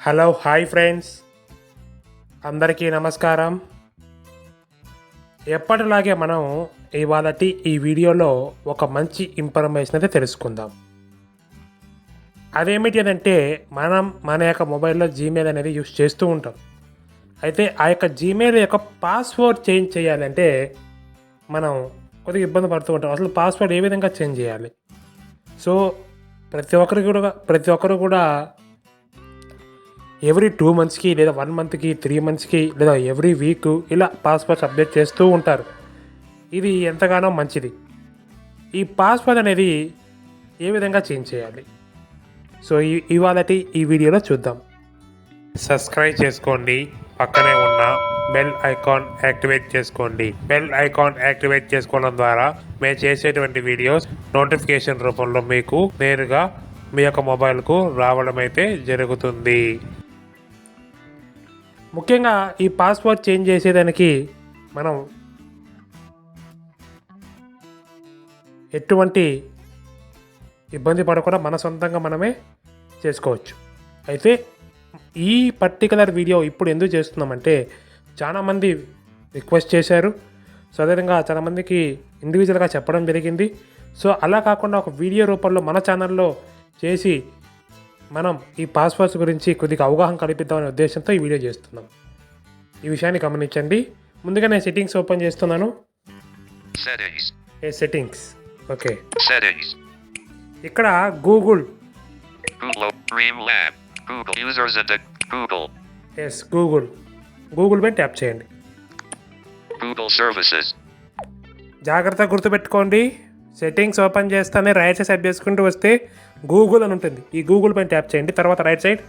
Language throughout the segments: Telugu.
Hello hi friends. అందరికీ నమస్కారం. ఎప్పటిలాగే మనం ఇవాళటి ఈ వీడియోలో ఒక మంచి ఇన్ఫర్మేషన్ అయితే తెలుసుకుందాం. అదేమిటి అంటే మనం మన యొక్క మొబైల్లో జీమెయిల్ అనేది యూస్ చేస్తూ ఉంటాం. అయితే ఆ యొక్క జీమెయిల్ యొక్క పాస్వర్డ్ చేంజ్ చేయాలంటే మనం కొద్దిగా ఇబ్బంది పడుతూ ఉంటాం. అసలు పాస్వర్డ్ ఏ విధంగా చేంజ్ చేయాలి? సో ప్రతి ఒక్కరికి కూడా ప్రతి ఒక్కరు కూడా ఎవ్రీ టూ మంత్స్కి లేదా వన్ మంత్కి త్రీ మంత్స్కి లేదా ఎవ్రీ వీక్ ఇలా పాస్వర్డ్స్ అప్డేట్ చేస్తూ ఉంటారు. ఇది ఎంతగానో మంచిది. ఈ పాస్వర్డ్ అనేది ఏ విధంగా చేంజ్ చేయాలి? సో ఈ ఇవాళటి ఈ వీడియోలో చూద్దాం. సబ్స్క్రైబ్ చేసుకోండి. పక్కనే ఉన్న బెల్ ఐకాన్ యాక్టివేట్ చేసుకోండి. బెల్ ఐకాన్ యాక్టివేట్ చేసుకోవడం ద్వారా మేము చేసేటువంటి వీడియోస్ నోటిఫికేషన్ రూపంలో మీకు నేరుగా మీ యొక్క మొబైల్కు రావడం అయితే జరుగుతుంది. ముఖ్యంగా ఈ పాస్వర్డ్ చేంజ్ చేసేదానికి మనం ఎటువంటి ఇబ్బంది పడకుండా మన సొంతంగా మనమే చేసుకోవచ్చు. అయితే ఈ పర్టికులర్ వీడియో ఇప్పుడు ఎందుకు చేస్తున్నామంటే చాలామంది రిక్వెస్ట్ చేశారు. సో అదేవిధంగా చాలామందికి ఇండివిజువల్గా చెప్పడం జరిగింది. సో అలా కాకుండా ఒక వీడియో రూపంలో మన ఛానల్లో చేసి మనం ఈ పాస్వర్డ్స్ గురించి కొద్దిగా అవగాహన కల్పిద్దామనే ఉద్దేశంతో ఈ వీడియో చేస్తున్నాం. ఈ విషయాన్ని గమనించండి. ముందుగా నేను సెట్టింగ్స్ ఓపెన్ చేస్తున్నాను. ఏ సెట్టింగ్స్ ఓకే. ఇక్కడ గూగుల్. ఎస్ గూగుల్ గూగుల్ పై ట్యాప్ చేయండి. జాగ్రత్తగా గుర్తుపెట్టుకోండి. సెట్టింగ్స్ ఓపెన్ చేస్తానే రైట్ సైడ్ సెట్ చేసుకుంటూ వస్తే గూగుల్ అని ఉంటుంది. ఈ గూగుల్ పైన ట్యాప్ చేయండి. తర్వాత రైట్ సైడ్.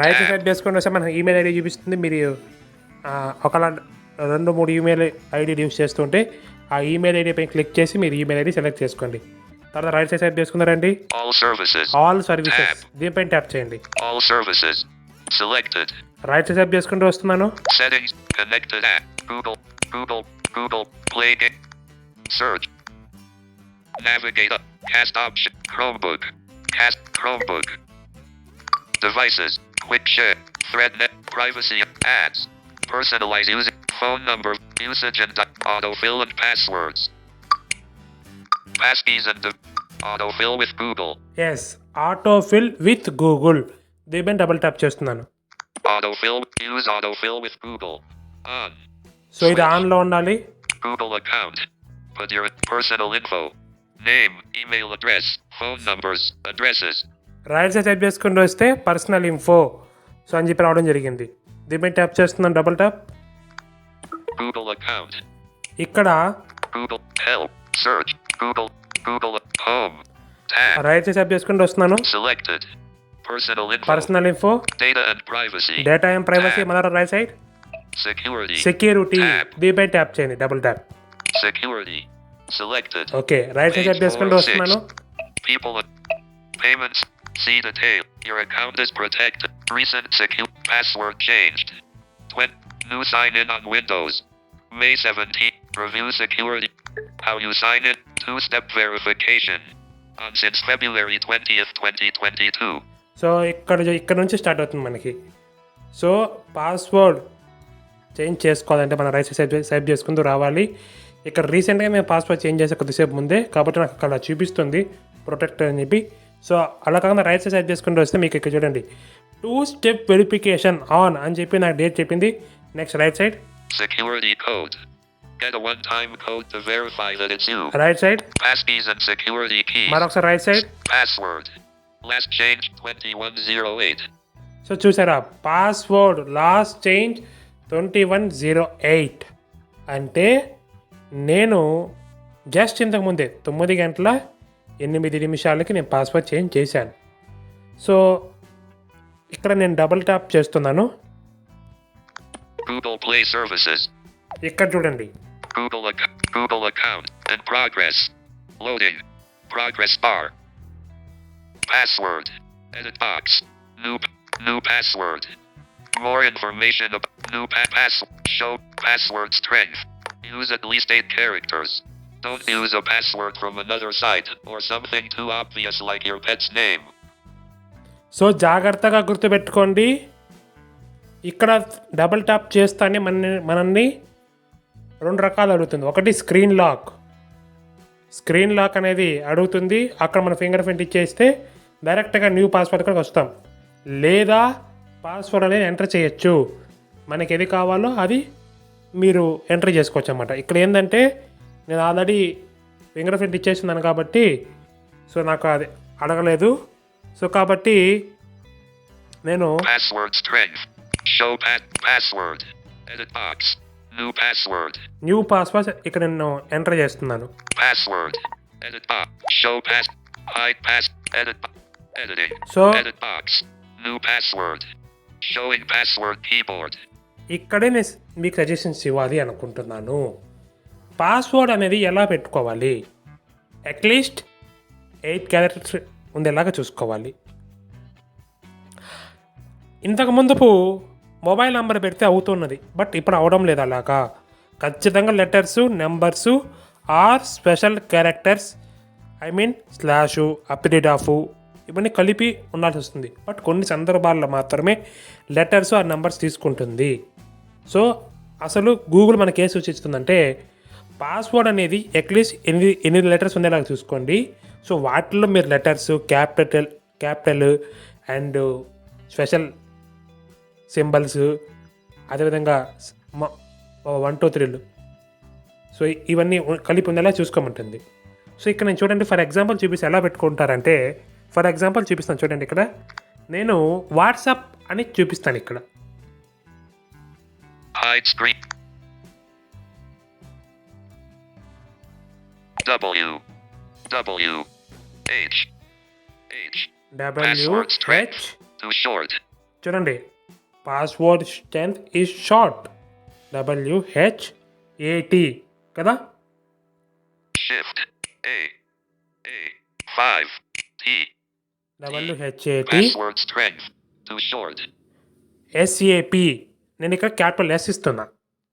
రైట్ సైడ్ చేసుకుంటూ వస్తే మన ఈమెయిల్ ఐడి చూపిస్తుంది. మీరు ఒకలా రెండు మూడు ఈమెయిల్ ఐడి యూస్ చేస్తుంటే ఆ ఈమెయిల్ ఐడి పైన క్లిక్ చేసి మీరు ఈమెయిల్ ఐడి సెలెక్ట్ చేసుకోండి. తర్వాత రైట్ సైడ్ సెట్ చేసుకున్నారండి. ఆల్ సర్వీసెస్ దీనిపైన ట్యాప్ చేయండి. All services. Selected. Right side చేసుకుంటూ వస్తున్నాను Settings. Connected app. Google. Google. Google. Play game. Search. Navigate up. Cast option. Chromebook. Cast Chromebook. Devices. Quick share. ThreadNet. Privacy. Ads. Personalize using phone number. Usage and di- autofill and passwords. Passkeys and de- autofill with Google. Yes autofill with Google దీనిపైన డబుల్ ట్యాప్ చేస్తున్నాను Autofill. Use autofill with Google. On. So ఇది ఆన్లో ఉండాలి Google account. Put your personal info. Name, email address, phone numbers, addresses. Right side type చేసుకుంటూ వస్తే పర్సనల్ ఇన్ఫో సో అని చెప్పి రావడం జరిగింది దీనిపై ట్యాప్ చేస్తున్నాను డబుల్ ట్యాప్ Google account. ఇక్కడ Google help. Search. Google. Google home. Tab. Right side type చేసుకుంటూ వస్తున్నాను Selected. Personal info. Personal info Data and privacy. Data and privacy మన right side Security. Security Tab. దీనిపై ట్యాప్ చేయండి double tap Security. Selected. Okay right side Page type చేసుకుంటూ four, వస్తున్నాను six. People. Payments. See detail. Your account is protected. Recent secure password changed. When new sign in on Windows. May 17. Review security. How you sign in. Two step verification. On since February 20th, 2022. So ఇక్కడ ఇక్కడ నుంచి స్టార్ట్ అవుతుంది మనకి సో పాస్వర్డ్ చేంజ్ చేసుకోవాలంటే మన రైట్ సైడ్ సైప్ చేసుకుంటూ రావాలి ఇక్కడ రీసెంట్గా మేము పాస్వర్డ్ చేంజ్ చేసే కొద్దిసేపు ముందే కాబట్టి నాకు అక్కడ చూపిస్తుంది ప్రొటెక్ట్ అని చెప్పి సో అలా కాకుండా రైట్ సైడ్ చేసుకుంటూ వస్తే మీకు ఇక్కడ చూడండి టూ స్టెప్ వెరిఫికేషన్ ఆన్ అని చెప్పి నాకు డేట్ చెప్పింది next right side Security code. Get a one time code to verify that it's you. Right side Passkeys and security keys. మరొకసారి right side Password. Last change 2108. So చూసారా password last change twenty one zero eight అంటే నేను జస్ట్ ఇంతకుముందే తొమ్మిది గంటల ఎనిమిది నిమిషాలకి నేను పాస్వర్డ్ చేంజ్ చేశాను సో ఇక్కడ నేను డబుల్ ట్యాప్ చేస్తున్నాను Google Play Services. ఇక్కడ చూడండి Google ac- Google account and progress. Loading. Progress bar. Password. Edit box. New new password. More information about new pa- pass. Show password strength. Use at least eight characters. Don't use a password from another site or something too obvious like your pet's name. So జాగ్రత్తగా గుర్తుపెట్టుకోండి ఇక్కడ డబుల్ ట్యాప్ చేస్తానే మన మనల్ని రెండు రకాలు అడుగుతుంది ఒకటి స్క్రీన్ లాక్ స్క్రీన్ లాక్ అనేది అడుగుతుంది అక్కడ మన ఫింగర్ ప్రింట్ ఇచ్చేస్తే డైరెక్ట్గా న్యూ పాస్వర్డ్ కూడా వస్తాం. లేదా పాస్వర్డ్ అనేది ఎంటర్ చేయొచ్చు. మనకి ఏది కావాలో అది మీరు ఎంటర్ చేసుకోవచ్చు అనమాట ఇక్కడ ఏంటంటే నేను ఆల్రెడీ ఫింగర్ ప్రింట్ ఇచ్చేస్తున్నాను కాబట్టి సో నాకు అది అడగలేదు. సో కాబట్టి నేను. న్యూ పాస్వర్డ్ ఇక్కడ నేను ఎంటర్ చేస్తున్నాను. Edit box. Show pass. So Edit box. New password. Showing password keyboard. ఇక్కడే నేను మీకు సజెషన్స్ ఇవ్వాలి అనుకుంటున్నాను పాస్వర్డ్ అనేది ఎలా పెట్టుకోవాలి అట్లీస్ట్ ఎయిట్ క్యారెక్టర్స్ ఉండేలాగా చూసుకోవాలి ఇంతకు ముందుపు మొబైల్ నెంబర్ పెడితే అవుతున్నది బట్ ఇప్పుడు అవడం లేదు అలాగా ఖచ్చితంగా letters numbers or special characters I mean slash of ఇవన్నీ కలిపి ఉండాల్సి వస్తుంది. బట్ కొన్ని సందర్భాల్లో మాత్రమే లెటర్స్ ఆ నెంబర్స్ తీసుకుంటుంది. సో అసలు గూగుల్ మనకి ఏ సూచిస్తుందంటే పాస్వర్డ్ అనేది అట్లీస్ట్ ఎనిమిది ఎనిమిది లెటర్స్ ఉండేలాగా చూసుకోండి. సో వాటిల్లో మీరు letters capital capital and special symbols అదేవిధంగా వన్ టూ త్రీలు. సో ఇవన్నీ కలిపి ఉండేలా చూసుకోమంటుంది. సో ఇక్కడ నేను చూడండి ఫర్ ఎగ్జాంపుల్ చూపిస్తే ఎలా పెట్టుకుంటారంటే ఫర్ ఎగ్జాంపుల్ చూపిస్తాను చూడండి ఇక్కడ నేను వాట్సాప్ అని చూపిస్తాను ఇక్కడ Hide screen. W. W. H. H. W Password H strength. Too short. చూడండి password strength is short W H A T కదా Shift. A. A. 5. T. W H A T Password strength. Too short. S A P నేను ఇక్కడ క్యాపిటల్ ఎస్ ఇస్తున్నా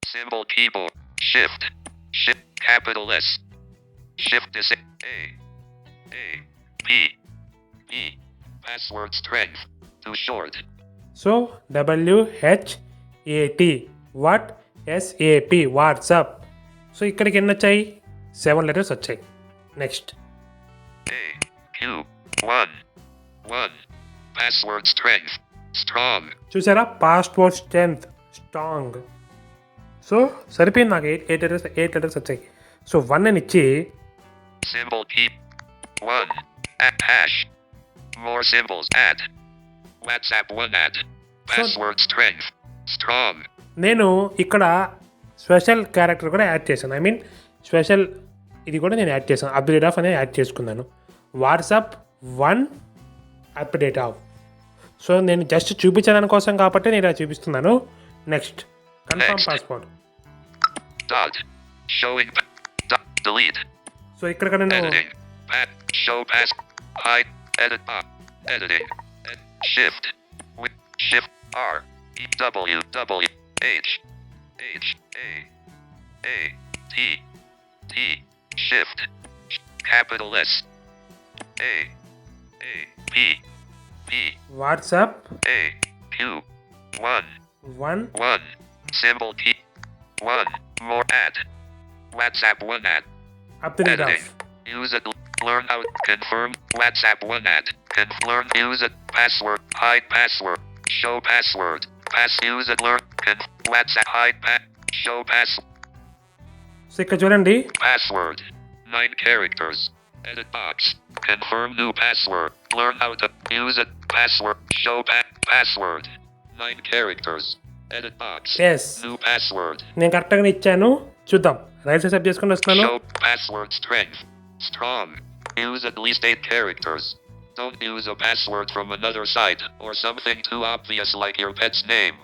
Symbol keyboard. Shift. Shift. Capital S. Shift is A. A. P. P. Password strength. Too short. So W H A T what S A P WhatsApp so ఇక్కడికి ఎన్ని వచ్చాయి సెవెన్ లెటర్స్ వచ్చాయి next A. Q. 1. 1. Password strength. Strong. చూసారా పాస్వర్డ్ స్ట్రెంత్ స్ట్రాంగ్ సో సరిపోయింది నాకు eight eight letters eight letters వచ్చాయి సో వన్ అని ఇచ్చి key. 1. At hash. More symbols. Add. WhatsApp 1 add. Password strength. Strong. నేను ఇక్కడ స్పెషల్ క్యారెక్టర్ కూడా యాడ్ చేశాను ఐ మీన్ స్పెషల్ ఇది కూడా నేను యాడ్ చేశాను అప్డేట్ ఆఫ్ అనేది యాడ్ చేసుకున్నాను WhatsApp one update off so నేను జస్ట్ చూపించడానికి కోసం కాబట్టి నేను ఇలా చూపిస్తున్నాను next confirm Next. Passport. So ఇక్కడ నేను shift R. E W W H H A A T T shift Sh- capital S A A P P WhatsApp A Q one one one symbol key one more add WhatsApp one add update Editing. Off Use it. Learn how. Confirm. WhatsApp one ad. Conf- learn. Use it. Password. Hide password. Show password. Pass. Use it. Learn. Conf- WhatsApp. Hide pass. Show pass. So ఇక్కడ చూడండి Password. Nine characters. Edit box. Confirm new password. Learn how to use it. Password. Show pa- password. Nine characters. Edit box. Yes New password. నేను కరెక్ట్గానే ఇచ్చాను చూద్దాం రైట్ సైడ్ చేసుకుని వస్తున్నాను Show password strength. Strong. Use at least eight characters. Don't use a password from another site or something too obvious like your pet's name.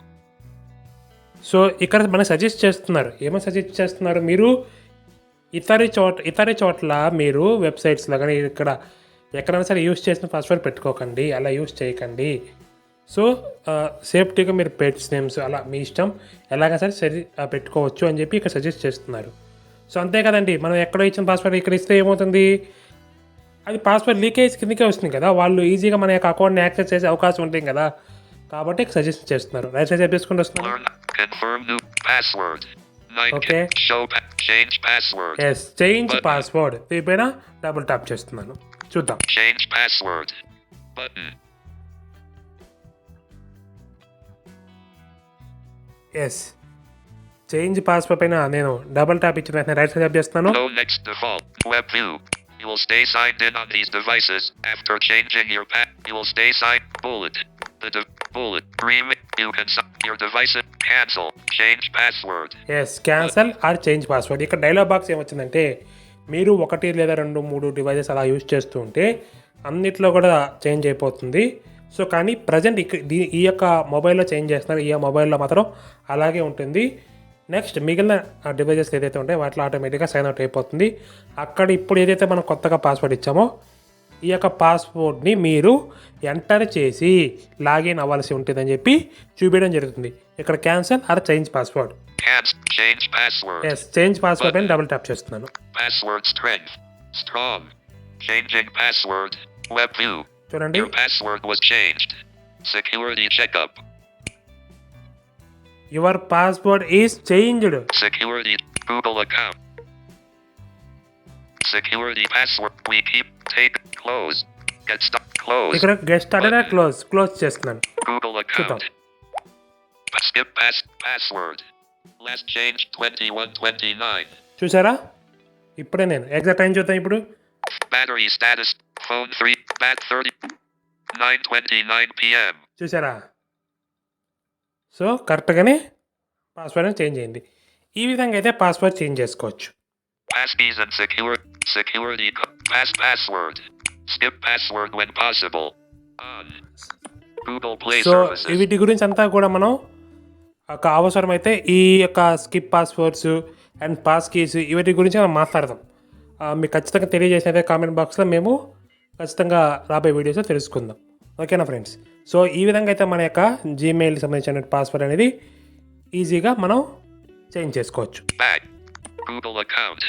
So ఇక్కడ మనకు సజెస్ట్ చేస్తున్నారు ఏమని సజెస్ట్ చేస్తున్నారు మీరు ఇతర చోట ఇతర చోట్ల మీరు వెబ్సైట్స్లో కానీ ఇక్కడ ఎక్కడైనా సరే యూస్ చేసిన పాస్వర్డ్ పెట్టుకోకండి అలా యూస్ చేయకండి. సో సేఫ్టీగా మీరు పెట్స్ నేమ్స్ అలా మీ ఇష్టం ఎలాగైనా సరే సరి పెట్టుకోవచ్చు అని చెప్పి ఇక్కడ సజెస్ట్ చేస్తున్నారు. సో అంతే కదండి మనం ఎక్కడో ఇచ్చిన పాస్వర్డ్ ఇక్కడ ఇస్తే ఏమవుతుంది? అది పాస్వర్డ్ లీకేజ్ కిందకే వస్తుంది కదా వాళ్ళు ఈజీగా మన యొక్క అకౌంట్ని యాక్సెస్ చేసే అవకాశం ఉంటుంది కదా కాబట్టి సజెస్ట్ చేస్తున్నారు. రైట్ సైజ్ చెప్పేసుకుంటూ వస్తున్నారు Learn. Confirm new password. 9. Okay. Show. Pa- change password. Yes change. Password దీనిపైన డబుల్ ట్యాప్ చేస్తున్నాను చూద్దాం password. Button. Yes change password పైన నేను డబుల్ ట్యాప్ ఇచ్చిన వెంటనే రైట్ సైడ్ ట్యాప్ చేస్తున్నాను next default. Web view. You will stay signed in on these devices after changing your path. You will stay signed. Bullet. The de- bullet. Green. You can your device. Cancel. Change password. Yes cancel or change password ఇక్కడ డైలాగ్ బాక్స్ ఏమొచ్చిందంటే మీరు ఒకటి లేదా రెండు మూడు డివైజెస్ అలా యూజ్ చేస్తూ ఉంటే అన్నిట్లో కూడా చేంజ్ అయిపోతుంది సో కానీ ప్రజెంట్ ఇక ఈ యొక్క మొబైల్లో చేంజ్ చేస్తున్నారు ఈ మొబైల్లో మాత్రం అలాగే ఉంటుంది నెక్స్ట్ మిగిలిన డివైజెస్ ఏదైతే ఉంటాయో వాటిలో ఆటోమేటిక్గా సైన్ అవుట్ అయిపోతుంది అక్కడ ఇప్పుడు ఏదైతే మనం కొత్తగా పాస్వర్డ్ ఇచ్చామో ఈ యొక్క పాస్పోర్ట్ని మీరు ఎంటర్ చేసి లాగిన్ అవ్వాల్సి ఉంటుందని చెప్పి చూపించడం జరుగుతుంది. ఇక్కడ cancel or change password. Yes change password అని డబుల్ ట్యాప్ చేస్తున్నాను. చూడండి. Security checkup. Your password is changed. Security. Google account. Security password. We keep take Close. Get stuck. Close. ఇక్కడ గెస్ట్ అడే క్లోజ్ క్లోజ్ చేస్తున్నాను Google account. Skip pass. Password. Last change 2129. చూసారా ఇప్పుడే నేను ఎగ్జాక్ట్ టైం చూద్దాం ఇప్పుడు Battery status. Phone 3. Bat 30. 929 p.m. చూసారా సో కరెక్ట్గానే పాస్వర్డ్ చేంజ్ అయింది ఈ విధంగా అయితే పాస్వర్డ్ చేంజ్ చేసుకోవచ్చు Passkeys and secure security co- pass password. Skip password when possible. On. Google Play so services. వీటి గురించి అంతా కూడా మనం ఒక అవసరమైతే ఈ యొక్క skip passwords and pass keys వీటి గురించి మనం మాట్లాడదాం ఆ, మీకు ఖచ్చితంగా తెలియజేసినైతే కామెంట్ బాక్స్లో మేము ఖచ్చితంగా రాబోయే వీడియోస్లో తెలుసుకుందాం ఓకేనా ఫ్రెండ్స్ సో ఈ విధంగా అయితే మన యొక్క జీమెయిల్కి సంబంధించిన పాస్వర్డ్ అనేది ఈజీగా మనం చేంజ్ చేసుకోవచ్చు Back. Google account.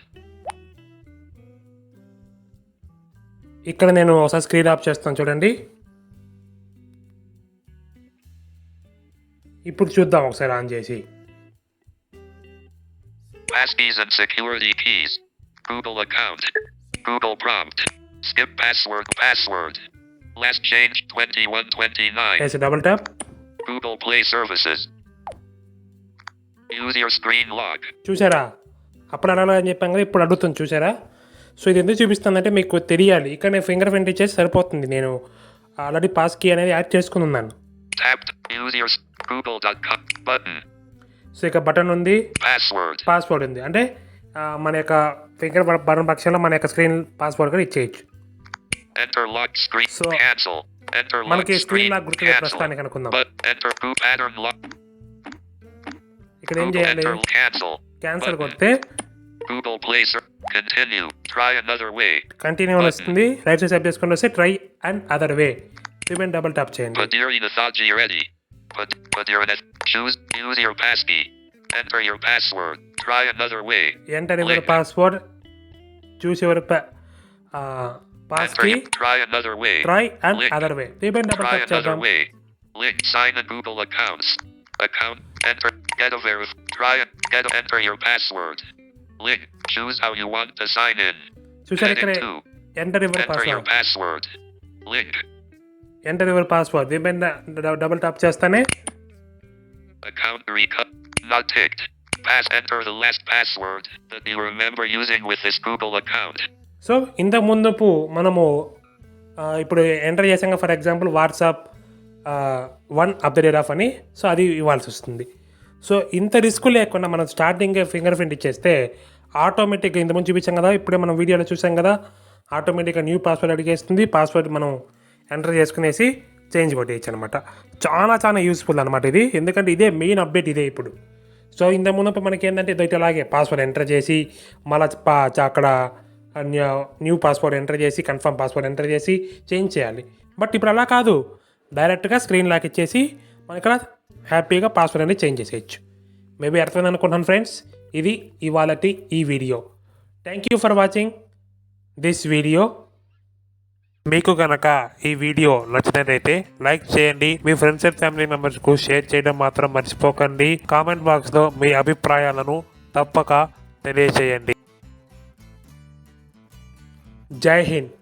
ఇక్కడ నేను ఒకసారి స్క్రీన్ ఆఫ్ చేస్తాను చూడండి ఇప్పుడు చూద్దాం ఒకసారి ఆన్ చేసి Passkeys and security keys. Google account. Google prompt. Skip password password. Last change 2129. వేసి double tap Google Play services. Use your screen lock. చూసారా అప్పుడు అడగాలి అని చెప్పాం కదా ఇప్పుడు అడుగుతుంది చూసారా సో ఇది ఎందుకు చూపిస్తుందంటే మీకు తెలియాలి ఇక్కడ నేను ఫింగర్ ప్రింట్ ఇచ్చేసి సరిపోతుంది నేను ఆల్రెడీ పాస్ కీ అనేది యాడ్ చేసుకుని ఉన్నాను. సో ఇక బటన్ ఉంది. పాస్వర్డ్ ఉంది అంటే మన యొక్క ఫింగర్ బటన్ పక్షంలో మన యొక్క స్క్రీన్ పాస్వర్డ్ కూడా ఇచ్చేయచ్చు lock మనకి. స్క్రీన్ లాక్ గుర్తులేదు Cancel. ప్రస్తుతానికి అనుకుందాం. ఇక్కడ ఏం చేయాలి. క్యాన్సల్. కొడితే Google Play ser- Continue. Try another way. Continue అని వస్తుంది రైట్ సైడ్ చేసుకొని వస్తే try another way remain double tap చేయండి Padiri Nathaji ready. Put Padiri Nath. Choose. Use your passkey. Enter your password. Try another way. Enter your Link. Password చూసి ఎవరు పాస్ Enter. కి your- Try another way. Try and Link. Other way remain double Try tap another చేద్దాం way. Link. Sign in Google accounts. Account. Enter. Get a verif. Try it. Get a, enter your password. Link. Choose how you want to sign in. చూసారు Heading ఇక్కడ 2. Enter your Enter your password password. Link. Enter your password దీనిపైన డబుల్ ట్యాప్ చేస్తానే Account recut. Not ticked. Pass. Enter the last password that you remember using with this Google account. So ఇంతకు ముందుపు మనము ఇప్పుడు ఎంటర్ చేసాం for example WhatsApp one up the date of అని సో అది ఇవ్వాల్సి వస్తుంది సో ఇంత రిస్క్ లేకుండా మనం స్టార్టింగ్ ఫింగర్ ప్రింట్ ఇచ్చేస్తే ఆటోమేటిక్గా ఇంతకుముందు చూపించాం కదా ఇప్పుడే మనం వీడియోలో చూసాం కదా ఆటోమేటిక్గా న్యూ పాస్వర్డ్ అడిగేస్తుంది పాస్వర్డ్ మనం ఎంటర్ చేసుకునేసి చేంజ్ కొట్టేయచ్చు అనమాట చాలా చాలా యూస్ఫుల్ అనమాట ఇది ఎందుకంటే ఇదే మెయిన్ అప్డేట్ ఇదే ఇప్పుడు. సో ఇంత మునపు మనకి ఏంటంటే ఇదైతే అలాగే పాస్వర్డ్ ఎంటర్ చేసి మళ్ళీ పా అక్కడ న్యూ- న్యూ పాస్వర్డ్ ఎంటర్ చేసి కన్ఫర్మ్ పాస్వర్డ్ ఎంటర్ చేసి చేంజ్ చేయాలి. బట్ ఇప్పుడు అలా కాదు డైరెక్ట్గా స్క్రీన్ లాక్ ఇచ్చేసి మన ఇక్కడ హ్యాపీగా పాస్వర్డ్ అనేది చేంజ్ చేసేయచ్చు. మేబీ అర్థమైంది అనుకుంటున్నాను ఫ్రెండ్స్ ఇది ఇవాళటి ఈ video thank you for watching this video మీకు కనుక ఈ వీడియో నచ్చినట్లయితే లైక్ చేయండి. మీ ఫ్రెండ్స్ అండ్ ఫ్యామిలీ మెంబర్స్కు షేర్ చేయడం మాత్రం మర్చిపోకండి. కామెంట్ బాక్స్లో మీ అభిప్రాయాలను తప్పక తెలియజేయండి. జై హింద్.